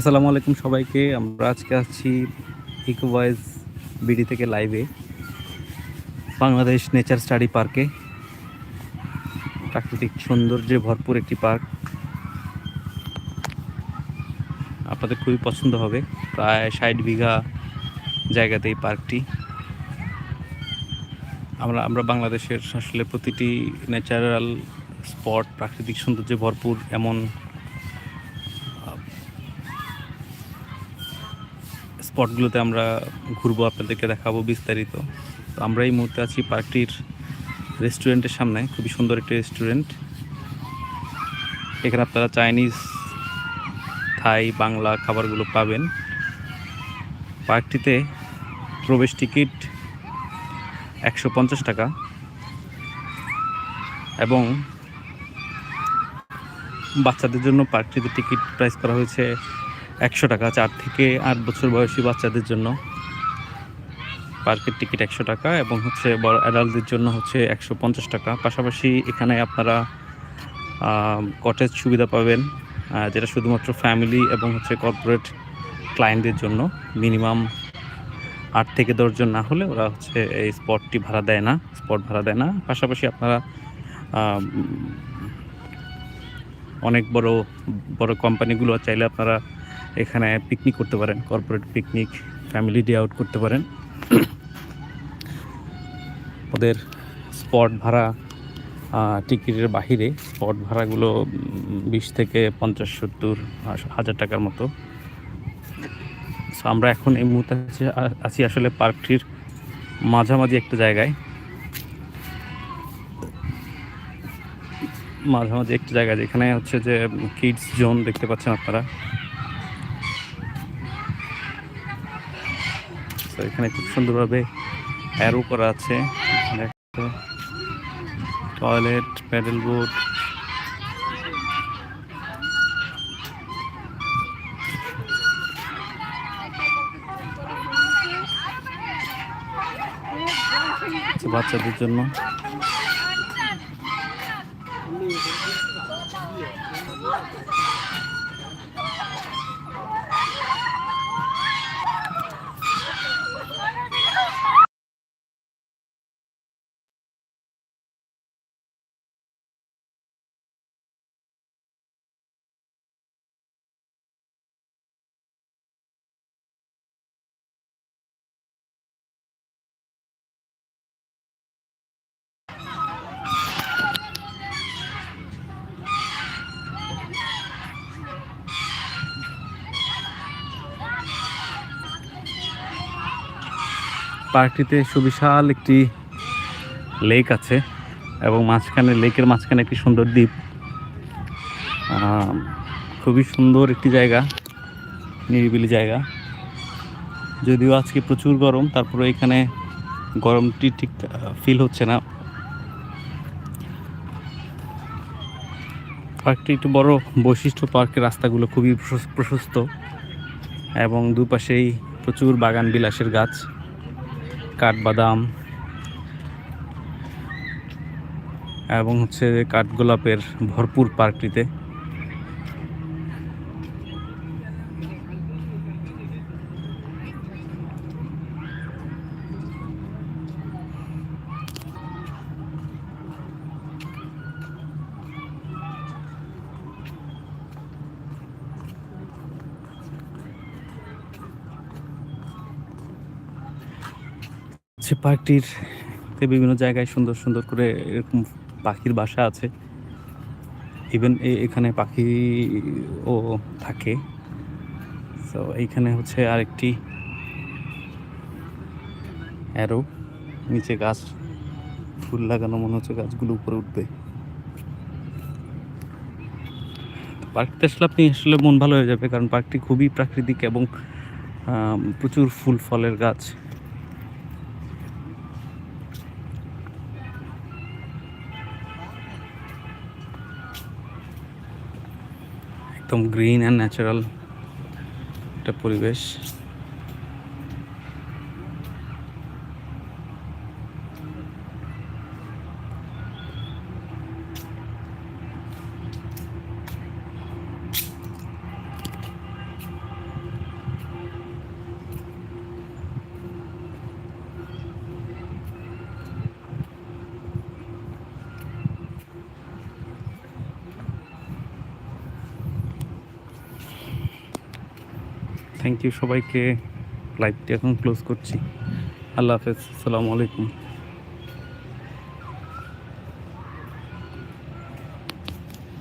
আসসালামু আলাইকুম সবাইকে। আমরা আজকে আছি ইকো ভয়েস বিডি থেকে লাইভে বাংলাদেশ নেচার স্টাডি পার্কে। প্রাকৃতিক সৌন্দর্যে ভরপুর একটি পার্ক। আপনাদের খুবই পছন্দ হবে। প্রায় ষাট বিঘা জায়গাতে এই পার্কটি। আমরা আমরা বাংলাদেশের আসলে প্রতিটি ন্যাচারাল স্পট প্রাকৃতিক সৌন্দর্যে ভরপুর এমন স্পটগুলোতে আমরা ঘুরবো, আপনাদেরকে দেখাবো বিস্তারিত। তো আমরা এই মুহূর্তে আছি পার্কটির রেস্টুরেন্টের সামনে, খুবই সুন্দর একটি রেস্টুরেন্ট। এখানে আপনারা চাইনিজ, থাই, বাংলা খাবারগুলো পাবেন। পার্কটিতে প্রবেশ টিকিট একশো পঞ্চাশ টাকা এবং বাচ্চাদের জন্য পার্কটিতে টিকিট প্রাইস করা হয়েছে একশো টাকা চার থেকে আট বছর বয়সী বাচ্চাদের জন্য। পার্কের টিকিট একশো টাকা এবং হচ্ছে বড় অ্যাডাল্টদের জন্য হচ্ছে একশো পঞ্চাশ টাকা। পাশাপাশি এখানে আপনারা কটেজ সুবিধা পাবেন যেটা শুধুমাত্র ফ্যামিলি এবং হচ্ছে কর্পোরেট ক্লায়েন্টদের জন্য। মিনিমাম আট থেকে দশজন না হলে ওরা হচ্ছে এই স্পটটি ভাড়া দেয় না স্পট ভাড়া দেয় না। পাশাপাশি আপনারা অনেক বড় বড় কোম্পানিগুলো চাইলে আপনারা এখানে পিকনিক করতে পারেন corporate picnic family day out করতে পারেন। ওদের স্পট ভাড়া টিকিটের বাহিরে স্পট ভাড়াগুলো বিশ থেকে পঞ্চাশ সত্তর হাজার টাকার মতো। So, আমরা এখন এই মুহূর্তে আছি আসলে পার্কটির মাঝামাঝি একটা জায়গায়। মাঝামাঝি একটা জায়গা যেখানে হচ্ছে যে কিডস জোন দেখতে পাচ্ছেন আপনারা। তো এখানে খুব সুন্দরভাবে অ্যারো করা আছে। টয়লেট প্যাডেল বোর্ড বাচ্চাদের জন্য। পার্কটিতে সুবিশাল একটি লেক আছে এবং মাঝখানে, লেকের মাঝখানে একটি সুন্দর দ্বীপ। খুবই সুন্দর একটি জায়গা, নিরিবিলি জায়গা। যদিও আজকে প্রচুর গরম তারপরে এখানে গরমটি ঠিক ফিল হচ্ছে না। পার্কটি একটু বড় বৈশিষ্ট্য, পার্কের রাস্তাগুলো খুবই প্রশস্ত এবং দুপাশেই প্রচুর বাগান বিলাসের গাছ। কাঠবাদাম এবং হচ্ছে কাঠগোলাপের ভরপুর পার্কটিতে। সে পার্কটির বিভিন্ন জায়গায় সুন্দর সুন্দর করে এরকম পাখির বাসা আছে। ইভেন এখানে পাখি ও থাকে। তো এইখানে হচ্ছে আরেকটি অ্যারো নিচে গাছ, ফুল লাগানো মনে হচ্ছে গাছগুলো উপরে উঠবে। পার্কটি আসলে আপনি আসলে মন ভালো হয়ে যাবে, কারণ পার্কটি খুবই প্রাকৃতিক এবং প্রচুর ফুল, ফলের গাছ। একদম গ্রিন অ্যান্ড ন্যাচারাল একটা পরিবেশ। থ্যাংক ইউ সবাইকে লাইভটি এখন ক্লোজ করছি। আল্লাহ হাফেজ আসসালামু আলাইকুম।